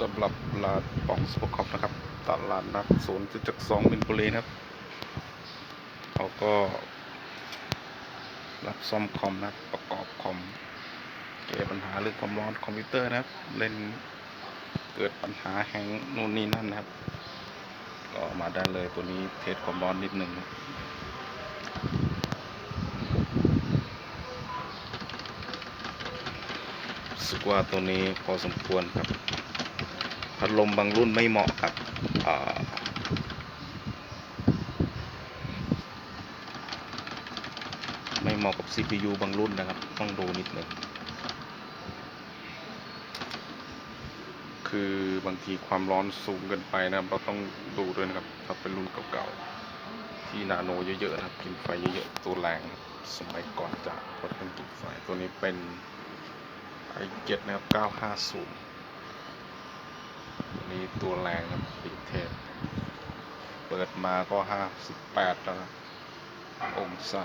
สำหรับร้านปองสปอร์คอมนะครับ ตลาดนัดศูนย์จุดจักสองมินบุรีนะครับเขาก็รับซ่อมคอมนับประกอบคอมแก้ปัญหาเรื่องความร้อนคอมพิวเตอร์นะครับ เล่นเกิดปัญหาแฮงนู่นนี่นั่นนะครับ ก็มาได้เลยตัวนี้เทสความร้อนนิดหนึ่งสึกว่าตัวนี้พอสมควรครับ พัดลมบางรุ่นไม่เหมาะกับไม่เหมาะกับ CPU บางรุ่นนะครับ ต้องดูนิดหนึ่งคือบางทีความร้อนสูงเกินไปนะครับ เราต้องดูด้วยนะครับ ถ้าเป็นรุ่นเก่าๆ ที่นาโนเยอะๆนะครับ กินไฟเยอะๆ ตัวแรงสมัยก่อนจะค่อนข้างกินไฟ ตัวนี้เป็น i7 นะครับ 950 นี้ตัวแรงครับปิดเทปเปิดมาก็58แล้วนะองศา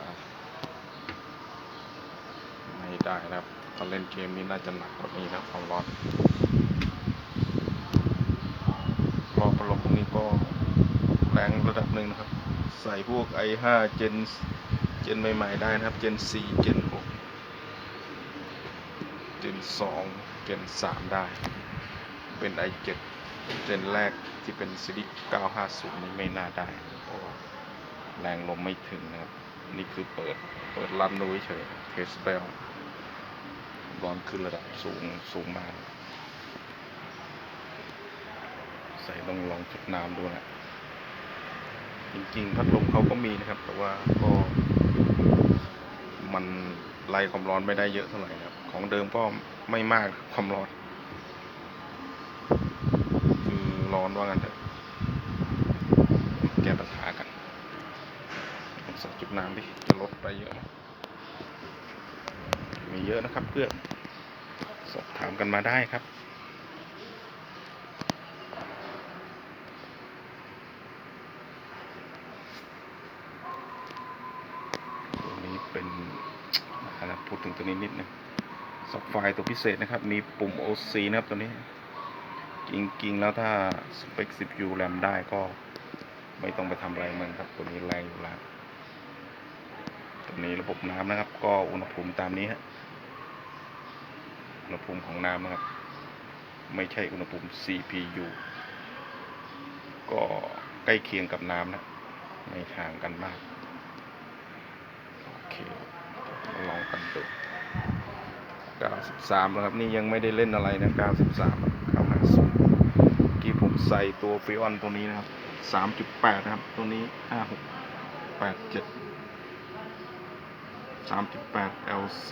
ไม่ได้นะครับตอนเล่นเกมนี้น่าจะหนักกว่านี้นะความร้อนรอบประลมพวกนี้ก็แรงระดับหนึ่งนะครับ ใส่พวก i5 Gen Gen ใหม่ ๆ ได้นะครับ Gen 4 Gen 6 Gen 2 Gen 3 ได้ เป็น i7 Gen แรกที่เป็นซีรีส์950 นี่ไม่น่าได้เพราะว่าแรงลมไม่ถึงนะครับ นี่คือเปิดเปิดรันดูเฉยเทสเบลร้อนขึ้นระดับสูงสูงมาก ใส่ต้องลองจุดน้ำดูนะจริงๆ พัดลมเขาก็มีนะครับ แต่ว่าก็มันไล่ความร้อนไม่ได้เยอะเท่าไหร่นะครับ ของเดิมก็ไม่มากความร้อน คือ ร้อนว่างั้นเถอะแก้ปัญหากันลองใส่จุดน้ำดิจะลดไปเยอะมีเยอะนะครับเพื่อนสอบถามกันมาได้ครับตัวนี้เป็นนะพูดถึงตัวนี้นิดนึงสับไฟล์ตัวพิเศษนะครับ มีปุ่ม OC นะครับตัวนี้ จริงๆ แล้วถ้าสเปค CPU แรมได้ก็ไม่ต้องไปทำอะไรมันครับ ตัวนี้แรงอยู่แล้วตัวนี้ระบบน้ำนะครับ ก็อุณหภูมิตามนี้ฮะอุณหภูมิของน้ำนะครับ ไม่ใช่อุณหภูมิ CPU ก็ใกล้เคียงกับน้ำนะ ไม่ห่างกันมาก โอเคมาลองกันดู93แล้วครับ นี่ยังไม่ได้เล่นอะไรนะ93ครับ950เมื่อกี้ผม ใส่ตัวฟิออนตัวนี้นะครับ3.8นะครับ ตัวนี้5687 3.8 L 3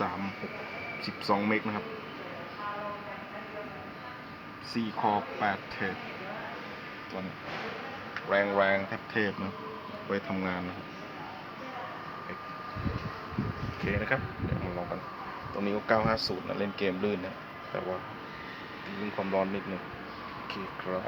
12เมกนะครับ4คอ8เทปตัวนี้แรงแรงๆเทพๆนะไว้ทำงานนะครับโอเคนะครับ เดี๋ยวมาลองกัน ตรงนี้ก็ 950นะเล่นเกมลื่นนะ แต่ว่าทิ้งความร้อนนิดนึงโอเคครับ